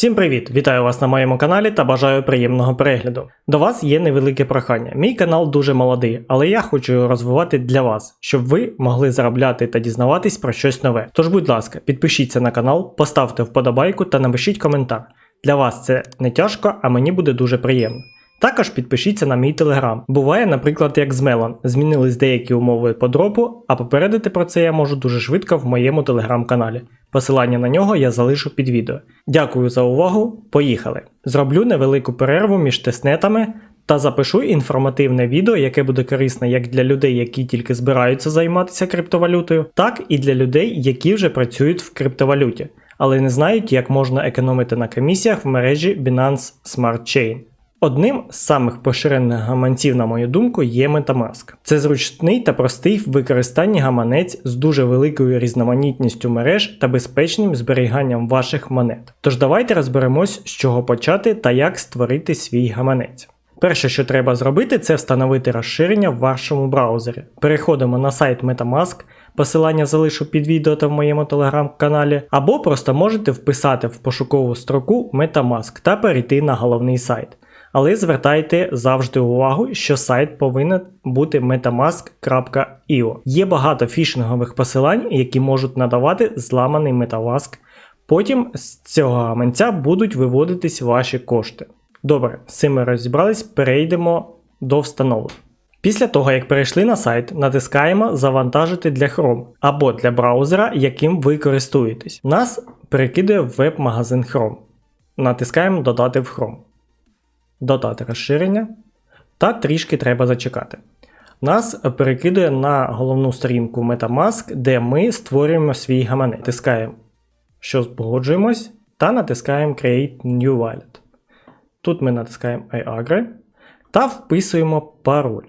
Всім привіт! Вітаю вас на моєму каналі та бажаю приємного перегляду. До вас є невелике прохання. Мій канал дуже молодий, але я хочу його розвивати для вас, щоб ви могли заробляти та дізнаватись про щось нове. Тож, будь ласка, підпишіться на канал, поставте вподобайку та напишіть коментар. Для вас це не тяжко, а мені буде дуже приємно. Також підпишіться на мій телеграм. Буває, наприклад, як з Melon. Змінились деякі умови по дропу, а попередити про це я можу дуже швидко в моєму телеграм-каналі. Посилання на нього я залишу під відео. Дякую за увагу. Поїхали! Зроблю невелику перерву між тестнетами та запишу інформативне відео, яке буде корисне як для людей, які тільки збираються займатися криптовалютою, так і для людей, які вже працюють в криптовалюті, але не знають, як можна економити на комісіях в мережі Binance Smart Chain. Одним з самих поширених гаманців, на мою думку, є Metamask. Це зручний та простий в використанні гаманець з дуже великою різноманітністю мереж та безпечним зберіганням ваших монет. Тож давайте розберемось, з чого почати та як створити свій гаманець. Перше, що треба зробити, це встановити розширення в вашому браузері. Переходимо на сайт Metamask, посилання залишу під відео та в моєму телеграм-каналі, або просто можете вписати в пошукову строку Metamask та перейти на головний сайт. Але звертайте завжди увагу, що сайт повинен бути metamask.io. Є багато фішингових посилань, які можуть надавати зламаний Metamask. Потім з цього гаманця будуть виводитись ваші кошти. Добре, з цим ми розібрались, перейдемо до встановлення. Після того, як перейшли на сайт, натискаємо Завантажити для Chrome або для браузера, яким ви користуєтесь. Нас перекидує в веб-магазин Chrome. Натискаємо Додати в Chrome додати розширення, та трішки треба зачекати. Нас перекидує на головну сторінку Metamask, де ми створюємо свій гаманець. Натискаємо, що погоджуємось, та натискаємо Create New Wallet. Тут ми натискаємо iAgri та вписуємо пароль.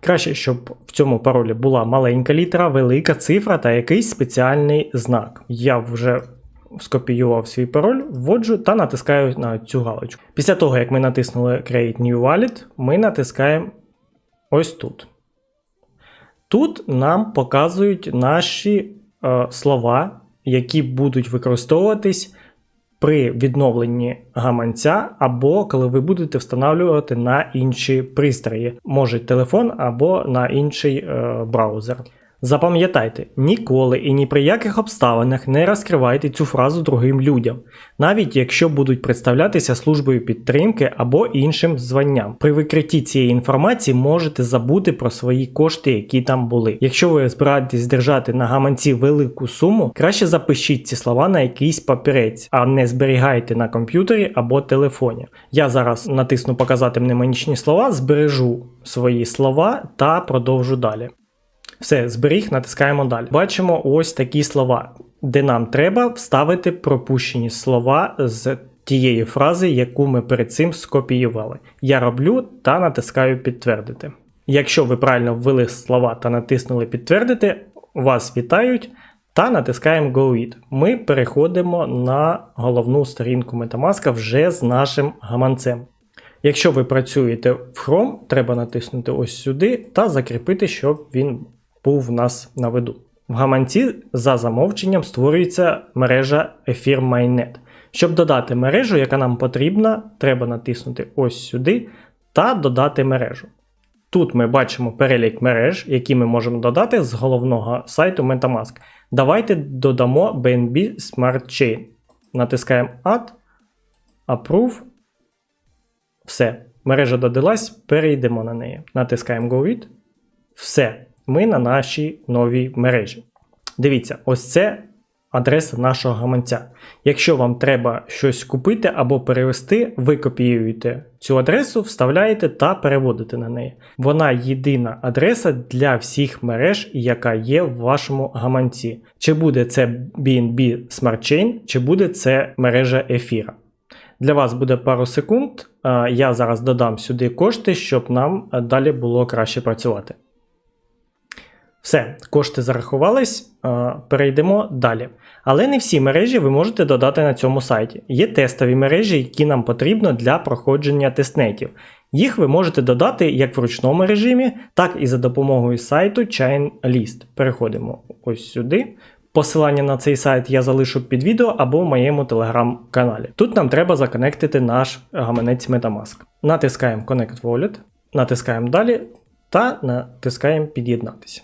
Краще, щоб в цьому паролі була маленька літера, велика цифра та якийсь спеціальний знак. Я вже скопіював свій пароль, вводжу та натискаю на цю галочку. Після того, як ми натиснули Create New Wallet, ми натискаємо ось тут. Тут нам показують наші е, слова, які будуть використовуватись при відновленні гаманця, або коли ви будете встановлювати на інші пристрої, може телефон або на інший е, браузер. Запам'ятайте, ніколи і ні при яких обставинах не розкривайте цю фразу другим людям, навіть якщо будуть представлятися службою підтримки або іншим званням. При викритті цієї інформації можете забути про свої кошти, які там були. Якщо ви збираєтесь держати на гаманці велику суму, краще запишіть ці слова на якийсь папірець, а не зберігайте на комп'ютері або телефоні. Я зараз натисну показати мнемонічні слова, збережу свої слова та продовжу далі. Все, зберіг, натискаємо далі. Бачимо ось такі слова, де нам треба вставити пропущені слова з тієї фрази, яку ми перед цим скопіювали. Я роблю та натискаю підтвердити. Якщо ви правильно ввели слова та натиснули підтвердити, вас вітають. Та натискаємо Go It. Ми переходимо на головну сторінку Metamask вже з нашим гаманцем. Якщо ви працюєте в Chrome, треба натиснути ось сюди та закріпити, щоб він був в нас на виду. В гаманці за замовченням створюється мережа Ефір Щоб додати мережу, яка нам потрібна, треба натиснути ось сюди та додати мережу. Тут ми бачимо перелік мереж, які ми можемо додати з головного сайту Metamask. Давайте додамо BNB Smart Chain. Натискаємо Add, Approve. Все. Мережа додалась, перейдемо на неї. Натискаємо Go With. Все ми на нашій новій мережі. Дивіться, ось це адреса нашого гаманця. Якщо вам треба щось купити або перевести, ви копіюєте цю адресу, вставляєте та переводите на неї. Вона єдина адреса для всіх мереж, яка є в вашому гаманці. Чи буде це BNB Smart Chain, чи буде це мережа ефіра. Для вас буде пару секунд. Я зараз додам сюди кошти, щоб нам далі було краще працювати. Все, кошти зарахувались, перейдемо далі. Але не всі мережі ви можете додати на цьому сайті. Є тестові мережі, які нам потрібно для проходження тестнетів. Їх ви можете додати як в ручному режимі, так і за допомогою сайту ChainList. Переходимо ось сюди, Посилання на цей сайт я залишу під відео або в моєму телеграм-каналі. Тут нам треба законектити наш гаманець Metamask. Натискаємо Connect Wallet, натискаємо далі та натискаємо Під'єднатися.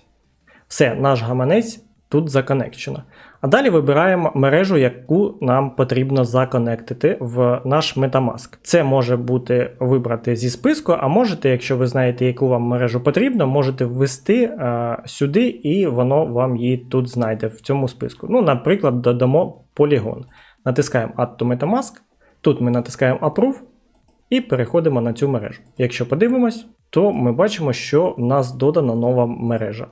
Все, наш гаманець тут законекчено. А далі вибираємо мережу, яку нам потрібно законектити в наш Metamask. Це може бути вибрати зі списку, а можете, якщо ви знаєте, яку вам мережу потрібно, можете ввести е, сюди, і воно вам її тут знайде в цьому списку. Ну, наприклад, додамо Polygon. Натискаємо Add to Metamask. Тут ми натискаємо Approve і переходимо на цю мережу. Якщо подивимось, то ми бачимо, що в нас додана нова мережа.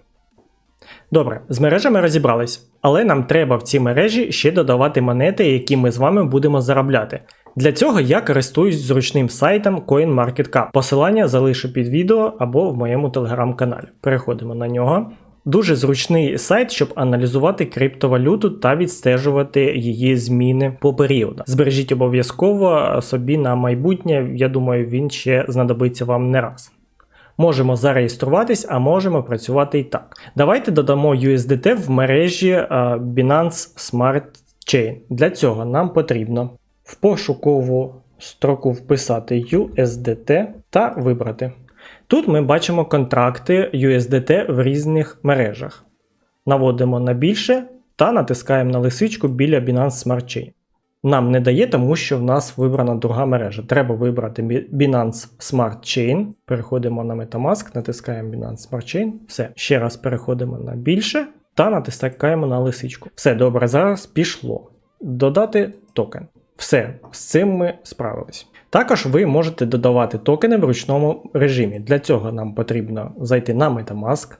Добре, з мережами розібрались, але нам треба в ці мережі ще додавати монети, які ми з вами будемо заробляти. Для цього я користуюсь зручним сайтом CoinMarketCap. Посилання залишу під відео або в моєму телеграм-каналі. Переходимо на нього. Дуже зручний сайт, щоб аналізувати криптовалюту та відстежувати її зміни по періодах. Збережіть обов'язково собі на майбутнє. Я думаю, він ще знадобиться вам не раз. Можемо зареєструватись, а можемо працювати і так. Давайте додамо USDT в мережі е, Binance Smart Chain. Для цього нам потрібно в пошукову строку вписати USDT та вибрати. Тут ми бачимо контракти USDT в різних мережах. Наводимо на більше та натискаємо на лисичку біля Binance Smart Chain. Нам не дає, тому що в нас вибрана друга мережа. Треба вибрати Binance Smart Chain. Переходимо на Metamask, натискаємо Binance Smart Chain. Все, ще раз переходимо на більше та натискаємо на лисичку. Все добре, зараз пішло. Додати токен. Все, з цим ми справились. Також ви можете додавати токени в ручному режимі. Для цього нам потрібно зайти на Metamask,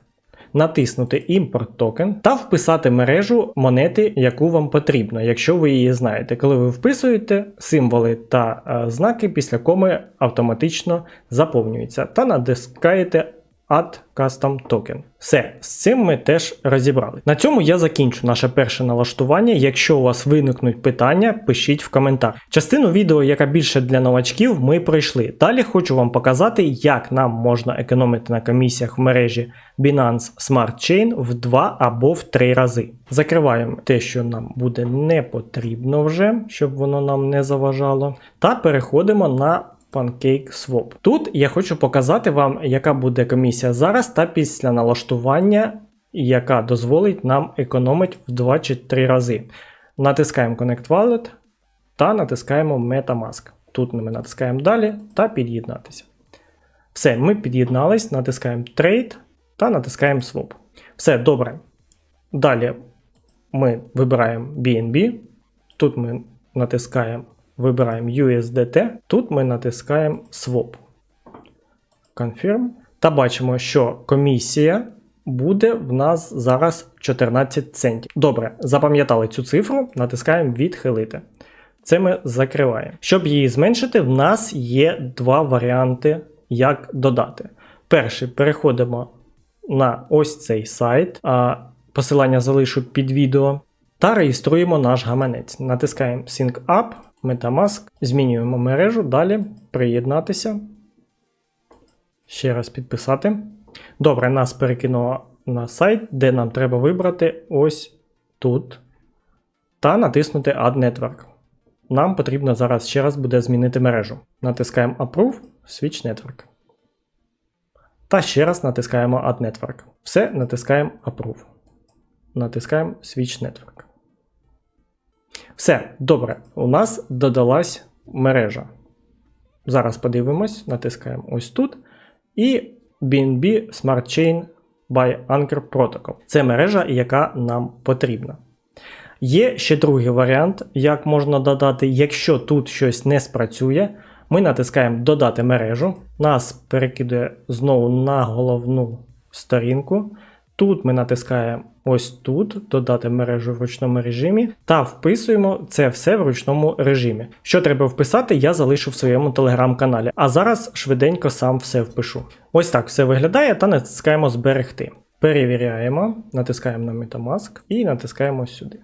натиснути імпорт токен та вписати мережу монети, яку вам потрібно, якщо ви її знаєте. Коли ви вписуєте символи та е, знаки, після коми автоматично заповнюються та натискаєте Add Custom Token. Все, з цим ми теж розібрали. На цьому я закінчу наше перше налаштування. Якщо у вас виникнуть питання, пишіть в коментар. Частину відео, яка більше для новачків, ми пройшли. Далі хочу вам показати, як нам можна економити на комісіях в мережі Binance Smart Chain в 2 або в 3 рази. Закриваємо те, що нам буде не потрібно вже, щоб воно нам не заважало. Та переходимо на PancakeSwap. Тут я хочу показати вам, яка буде комісія зараз та після налаштування, яка дозволить нам економити в 2 чи 3 рази. Натискаємо Connect Wallet та натискаємо Metamask. Тут ми натискаємо далі та під'єднатися. Все, ми під'єднались, натискаємо Trade та натискаємо Swap. Все добре. Далі ми вибираємо BNB. Тут ми натискаємо вибираємо USDT. Тут ми натискаємо Swap. Confirm. Та бачимо, що комісія буде в нас зараз 14 центів. Добре, запам'ятали цю цифру, натискаємо відхилити. Це ми закриваємо. Щоб її зменшити, в нас є два варіанти, як додати. Перший переходимо на ось цей сайт. а Посилання залишу під відео. Та реєструємо наш гаманець. Натискаємо Sync Up, Metamask, змінюємо мережу, далі приєднатися. Ще раз підписати. Добре, нас перекинуло на сайт, де нам треба вибрати ось тут. Та натиснути Add Network. Нам потрібно зараз ще раз буде змінити мережу. Натискаємо Approve, Switch Network. Та ще раз натискаємо Add Network. Все, натискаємо Approve. Натискаємо Switch Network. Все, добре, у нас додалась мережа. Зараз подивимось, натискаємо ось тут. І BNB Smart Chain by Anchor Protocol. Це мережа, яка нам потрібна. Є ще другий варіант, як можна додати, якщо тут щось не спрацює, ми натискаємо Додати мережу. Нас перекидує знову на головну сторінку. Тут ми натискаємо ось тут, додати мережу в ручному режимі, та вписуємо це все в ручному режимі. Що треба вписати, я залишу в своєму телеграм-каналі. А зараз швиденько сам все впишу. Ось так все виглядає, та натискаємо Зберегти. Перевіряємо, натискаємо на Metamask і натискаємо сюди.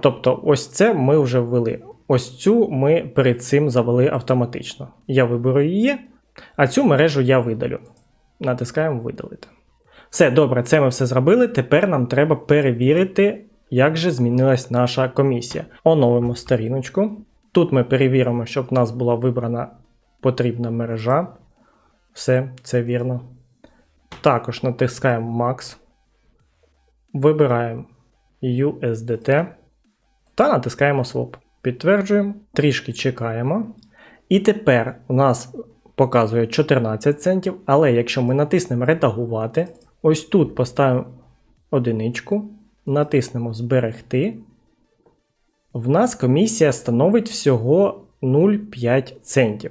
Тобто, ось це ми вже ввели. Ось цю ми перед цим завели автоматично. Я виберу її, а цю мережу я видалю. Натискаємо видалити. Все добре, це ми все зробили. Тепер нам треба перевірити, як же змінилась наша комісія. Оновимо сторіночку. Тут ми перевіримо, щоб в нас була вибрана потрібна мережа. Все, це вірно. Також натискаємо Max. Вибираємо USDT та натискаємо Swap. Підтверджуємо, трішки чекаємо. І тепер у нас показує 14 центів, але якщо ми натиснемо редагувати, ось тут поставимо одиничку, натиснемо Зберегти. В нас комісія становить всього 0,5 центів.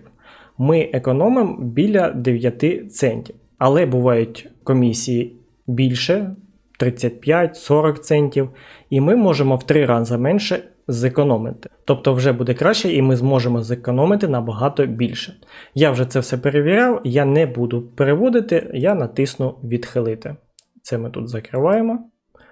Ми економимо біля 9 центів. Але бувають комісії більше 35-40 центів, і ми можемо в 3 рази менше зекономити. Тобто вже буде краще, і ми зможемо зекономити набагато більше. Я вже це все перевіряв, я не буду переводити, я натисну відхилити. Це ми тут закриваємо.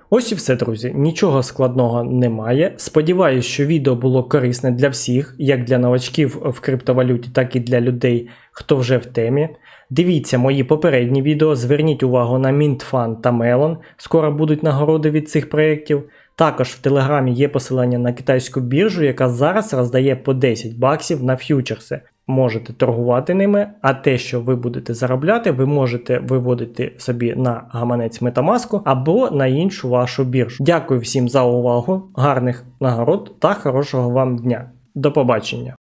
Ось і все, друзі. Нічого складного немає. Сподіваюсь, що відео було корисне для всіх, як для новачків в криптовалюті, так і для людей, хто вже в темі. Дивіться мої попередні відео, зверніть увагу на MintFun та Melon. Скоро будуть нагороди від цих проєктів. Також в Телеграмі є посилання на китайську біржу, яка зараз роздає по 10 баксів на ф'ючерси. Можете торгувати ними, а те, що ви будете заробляти, ви можете виводити собі на гаманець Метамаску або на іншу вашу біржу. Дякую всім за увагу, гарних нагород та хорошого вам дня. До побачення!